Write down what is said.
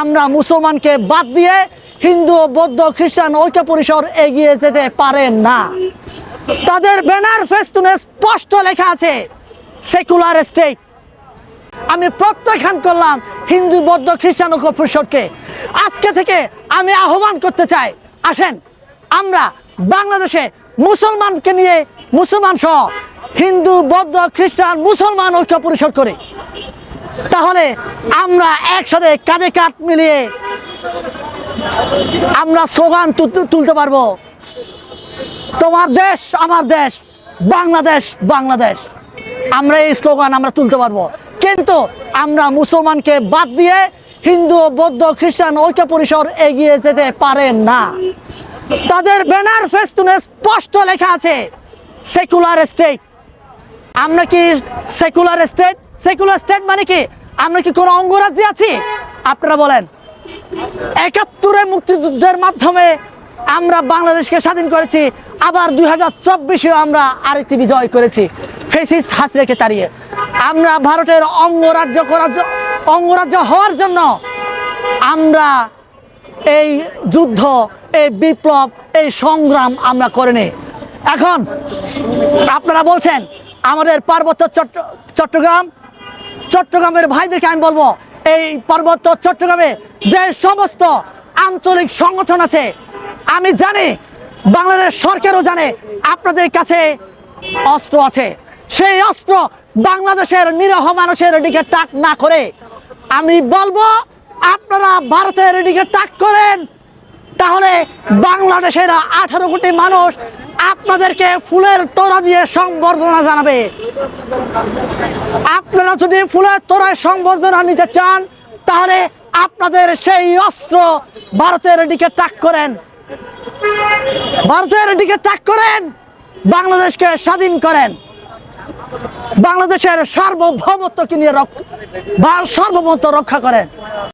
আমরা মুসলমানকে বাদ দিয়ে হিন্দু, বৌদ্ধ, খ্রিস্টান ঐক্য পরিসর এগিয়ে যেতে পারেন না। তাদের ব্যানার ফেস্টুনে স্পষ্ট লেখা আছে, সেকুলার স্টেট। আমি প্রত্যাখ্যান করলাম হিন্দু, বৌদ্ধ, খ্রিস্টান ঐক্য পরিষদকে। আজকে থেকে আমি আহ্বান করতে চাই, আসেন, আমরা বাংলাদেশে মুসলমানকে নিয়ে মুসলমান সহ হিন্দু, বৌদ্ধ, খ্রিস্টান, মুসলমান ঐক্য পরিষদ করি। তাহলে আমরা একসাথে কাঁধে কাঁধ মিলিয়ে আমরা স্লোগান তুলতে পারব। তোমার দেশ, আমার দেশ, বাংলাদেশ বাংলাদেশ। আমরা এই স্লোগান আমরা তুলতে পারব। কিন্তু আমরা মুসলমানকে বাদ দিয়ে হিন্দু, বৌদ্ধ, খ্রিস্টান ঐক্য পরিসর এগিয়ে যেতে পারেন না। তাদের ব্যানার ফেস্টুনে স্পষ্ট লেখা আছে, সেকুলার স্টেট। আমরা কি সেকুলার স্টেট? সেকুলার স্টেট মানে কি? আমরা কি কোনো অঙ্গরাজ্যে আছি? আপনারা বলেন। একাত্তরে মুক্তিযুদ্ধের মাধ্যমে আমরা বাংলাদেশকে স্বাধীন করেছি, আবার দুই হাজার চব্বিশে আমরা আরেকটি বিজয় করেছি, ফেসিস্ট হাসিনাকে তাড়িয়ে। আমরা ভারতের অঙ্গরাজ্য করার অঙ্গরাজ্য হওয়ার জন্য আমরা এই যুদ্ধ, এই বিপ্লব, এই সংগ্রাম আমরা করিনি। এখন আপনারা বলছেন, আমাদের পার্বত্য চট্ট চট্টগ্রাম চট্টগ্রামের ভাইদেরকে আমি বলব, এই পার্বত্য চট্টগ্রামে যে সমস্ত আঞ্চলিক সংগঠন আছে, আমি জানি, বাংলাদেশ সরকারও জানে, আপনাদের কাছে অস্ত্র আছে। সেই অস্ত্র বাংলাদেশের নিরহ মানুষের দিকে তাক না করে, আমি বলব, আপনারা ভারতের দিকে তাক করেন। তাহলে বাংলাদেশের আঠারো কোটি মানুষ আপনাদেরকে ফুলের তোড়া দিয়ে সংবর্ধনা জানাবে। আপনারা যদি ফুলের তোড়ায় সংবর্ধনা নিতে চান, তাহলে আপনাদের সেই অস্ত্র ভারতের দিকে তাক করেন। ভারতের দিকে তাক করেন, বাংলাদেশকে স্বাধীন করেন। বাংলাদেশের সার্বভৌমত্বকে নিয়ে সার্বভৌমত্ব রক্ষা করেন।